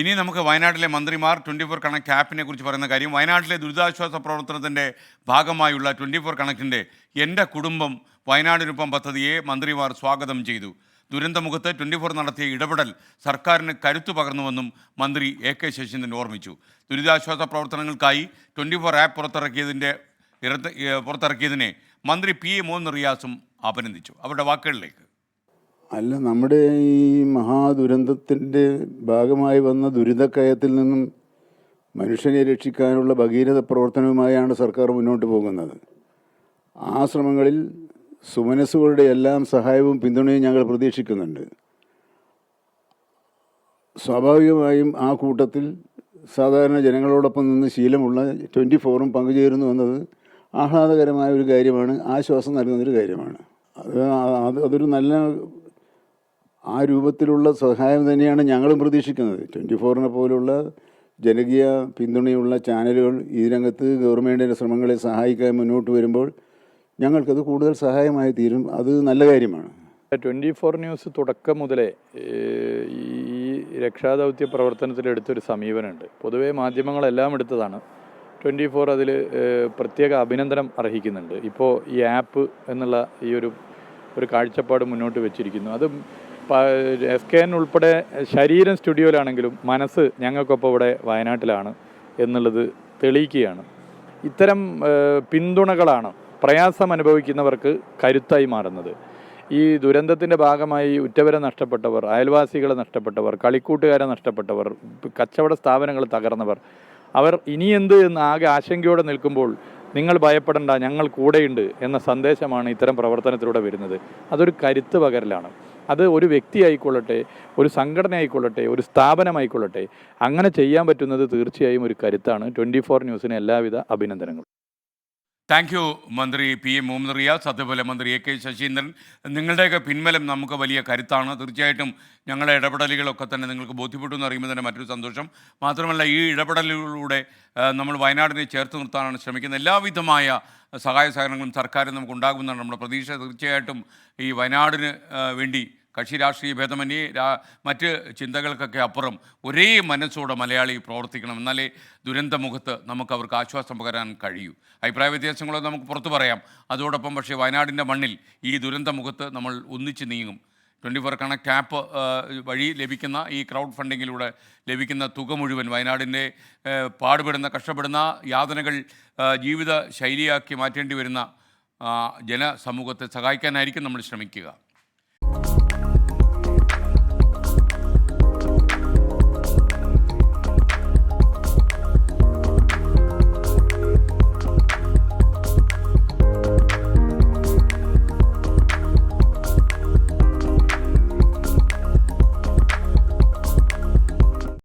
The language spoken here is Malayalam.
ഇനി നമുക്ക് വയനാട്ടിലെ മന്ത്രിമാർ ട്വന്റി ഫോർ കണക്ട് ആപ്പിനെ കുറിച്ച് പറയുന്ന കാര്യം വയനാട്ടിലെ ദുരിതാശ്വാസ പ്രവർത്തനത്തിന്റെ ഭാഗമായുള്ള ട്വന്റി ഫോർ കണക്റ്റിന്റെ എന്റെ കുടുംബം വയനാടിനൊപ്പം പദ്ധതിയെ മന്ത്രിമാർ സ്വാഗതം ചെയ്തു. ദുരന്തമുഖത്ത് ട്വന്റി ഫോർ നടത്തിയ ഇടപെടൽ സർക്കാരിന് കരുത്തു പകർന്നുവെന്നും മന്ത്രി എ കെ ശശീന്ദ്രൻ ഓർമ്മിച്ചു. ദുരിതാശ്വാസ പ്രവർത്തനങ്ങൾക്കായി ട്വന്റി ഫോർ ആപ്പ് പുറത്തിറക്കിയതിന്റെ പുറത്തിറക്കിയതിനെ മന്ത്രി പി എ മോഹൻ റിയാസും അഭിനന്ദിച്ചു. അവരുടെ വാക്കുകളിലേക്ക്. അല്ല നമ്മുടെ ഈ മഹാദുരന്തത്തിന്റെ ഭാഗമായി വന്ന ദുരിതക്കയത്തിൽ നിന്നും മനുഷ്യനെ രക്ഷിക്കാനുള്ള ഭഗീരഥ പ്രവർത്തനവുമായാണ് സർക്കാർ മുന്നോട്ട് പോകുന്നത്. ആ ശ്രമങ്ങളിൽ സുമനസ്സുകളുടെ എല്ലാം സഹായവും പിന്തുണയും ഞങ്ങൾ പ്രതീക്ഷിക്കുന്നുണ്ട്. സ്വാഭാവികമായും ആ കൂട്ടത്തിൽ സാധാരണ ജനങ്ങളോടൊപ്പം നിന്ന് ശീലമുള്ള ട്വന്റി ഫോറും പങ്കുചേരുന്നു എന്നത് ആഹ്ലാദകരമായ ഒരു കാര്യമാണ് ആശ്വാസം നൽകുന്നൊരു കാര്യമാണ്. അത് അതൊരു നല്ല ആ രൂപത്തിലുള്ള സഹായം തന്നെയാണ് ഞങ്ങളും പ്രതീക്ഷിക്കുന്നത്. ട്വന്റി ഫോറിനെ പോലുള്ള ജനകീയ പിന്തുണയുള്ള ചാനലുകൾ ഈ രംഗത്ത് ഗവൺമെന്റിന്റെ ശ്രമങ്ങളെ സഹായിക്കാൻ മുന്നോട്ട് വരുമ്പോൾ ഞങ്ങൾക്കത് കൂടുതൽ സഹായമായി തീരും. അത് നല്ല കാര്യമാണ്. ട്വന്റി ഫോർ ന്യൂസ് തുടക്കം മുതലേ ഈ രക്ഷാദൗത്യ പ്രവർത്തനത്തിൽ എടുത്തൊരു സമീപനമുണ്ട്. പൊതുവേ മാധ്യമങ്ങളെല്ലാം എടുത്തതാണ്. ട്വന്റി ഫോർ അതിൽ പ്രത്യേക അഭിനന്ദനം അർഹിക്കുന്നുണ്ട്. ഇപ്പോൾ ഈ ആപ്പ് എന്നുള്ള ഈ ഒരു ഒരു കാഴ്ചപ്പാട് മുന്നോട്ട് വെച്ചിരിക്കുന്നു. അത് എസ് കെ എൻ ഉൾപ്പെടെ ശരീരം സ്റ്റുഡിയോയിലാണെങ്കിലും മനസ്സ് ഞങ്ങൾക്കൊപ്പം ഇവിടെ വയനാട്ടിലാണ് എന്നുള്ളത് തെളിയിക്കുകയാണ്. ഇത്തരം പിന്തുണകളാണ് പ്രയാസം അനുഭവിക്കുന്നവർക്ക് കരുത്തായി മാറുന്നത്. ഈ ദുരന്തത്തിന്റെ ഭാഗമായി ഉറ്റവരെ നഷ്ടപ്പെട്ടവർ അയൽവാസികളെ നഷ്ടപ്പെട്ടവർ കളിക്കൂട്ടുകാരെ നഷ്ടപ്പെട്ടവർ കച്ചവട സ്ഥാപനങ്ങൾ തകർന്നവർ അവർ ഇനി എന്ത് എന്ന് ആകെ ആശങ്കയോടെ നിൽക്കുമ്പോൾ നിങ്ങൾ ഭയപ്പെടേണ്ട ഞങ്ങൾ കൂടെയുണ്ട് എന്ന സന്ദേശമാണ് ഇത്തരം പ്രവർത്തനത്തിലൂടെ വരുന്നത്. അതൊരു കരുത്ത് പകരലാണ്. അത് ഒരു വ്യക്തി ആയിക്കൊള്ളട്ടെ ഒരു സംഘടന ആയിക്കൊള്ളട്ടെ ഒരു സ്ഥാപനമായിക്കൊള്ളട്ടെ അങ്ങനെ ചെയ്യാൻ പറ്റുന്നത് തീർച്ചയായും ഒരു കരുത്താണ്. ട്വന്റി ഫോർ ന്യൂസിന് എല്ലാവിധ അഭിനന്ദനങ്ങളും. താങ്ക് യു മന്ത്രി പി എം മുഹമ്മദ് റിയാസ്. അതുപോലെ മന്ത്രി എ കെ ശശീന്ദ്രൻ. നിങ്ങളുടെയൊക്കെ പിൻബലം നമുക്ക് വലിയ കരുത്താണ്. തീർച്ചയായിട്ടും ഞങ്ങളുടെ ഇടപെടലുകളൊക്കെ തന്നെ നിങ്ങൾക്ക് ബോധ്യപ്പെട്ടു എന്ന് അറിയുമ്പോൾ തന്നെ മറ്റൊരു സന്തോഷം. മാത്രമല്ല ഈ ഇടപെടലുകളിലൂടെ നമ്മൾ വയനാടിനെ ചേർത്ത് നിർത്താനാണ് ശ്രമിക്കുന്നത്. എല്ലാവിധമായ സഹായ സഹകരണങ്ങളും സർക്കാരും നമുക്ക് ഉണ്ടാകുമെന്നാണ് നമ്മുടെ പ്രതീക്ഷ. തീർച്ചയായിട്ടും ഈ വയനാടിന് വേണ്ടി കക്ഷി രാഷ്ട്രീയ ഭേദമന്യേ മറ്റ് ചിന്തകൾക്കൊക്കെ അപ്പുറം ഒരേ മനസ്സോടെ മലയാളി പ്രവർത്തിക്കണം. എന്നാലേ ദുരന്തമുഖത്ത് നമുക്ക് അവർക്ക് ആശ്വാസം പകരാൻ കഴിയൂ. അഭിപ്രായ വ്യത്യാസങ്ങളോ നമുക്ക് പുറത്തു പറയാം. അതോടൊപ്പം പക്ഷേ വയനാടിന്റെ മണ്ണിൽ ഈ ദുരന്തമുഖത്ത് നമ്മൾ ഒന്നിച്ച് നീങ്ങും. ട്വന്റി ഫോർ കണക്ട് ആപ്പ് വഴി ലഭിക്കുന്ന ഈ ക്രൗഡ് ഫണ്ടിങ്ങിലൂടെ ലഭിക്കുന്ന തുക മുഴുവൻ വയനാടിന്റെ പാടുപെടുന്ന കഷ്ടപ്പെടുന്ന യാതനകൾ ജീവിത ശൈലിയാക്കി മാറ്റേണ്ടി വരുന്ന ജനസമൂഹത്തെ സഹായിക്കാനായിരിക്കും നമ്മൾ ശ്രമിക്കുക.